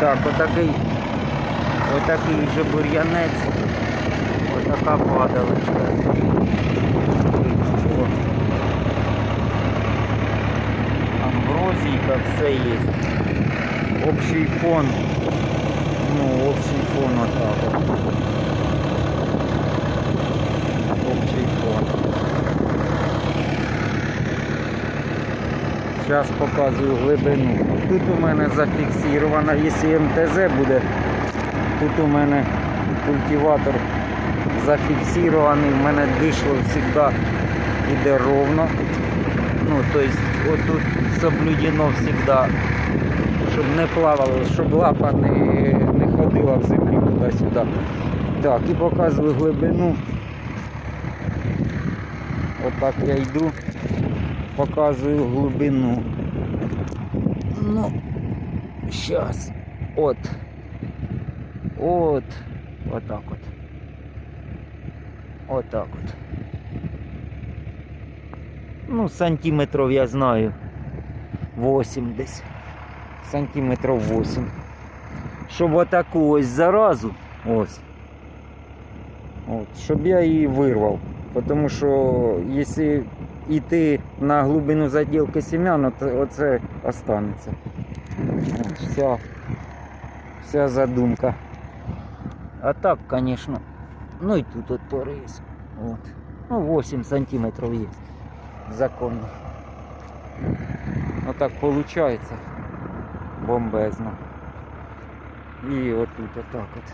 Так, отакий, отакий вже бур'янець, отака падалочка. Амброзійка, все є. Общий фон. Ну, общий фон отак. от. Общий фон. Зараз показую глибину. Тут у мене зафіксировано, якщо МТЗ буде, тут у мене культиватор зафіксирований, в мене дишло завжди йде ровно. Ну, тобто отут соблюдено завжди, щоб не плавало, щоб лапа не, не ходила в землі туди-сюди. Так, і показую глибину. Отак я йду, показую глибину. Ну, зараз. От. От. Отак от. Отак от. Ну, сантиметрів я знаю. 8 десь. Сантиметрів 8. Щоб отаку ось заразу. Ось. От, щоб я її вирвав. Тому що якщо йти на глибину заділки семян, то оце останеться. Вся, вся задумка. А так, звісно, ну і тут от поріз. От. Ну, 8 сантиметрів є. Законно. Отак виходить. Бомбезно. І отут отак от.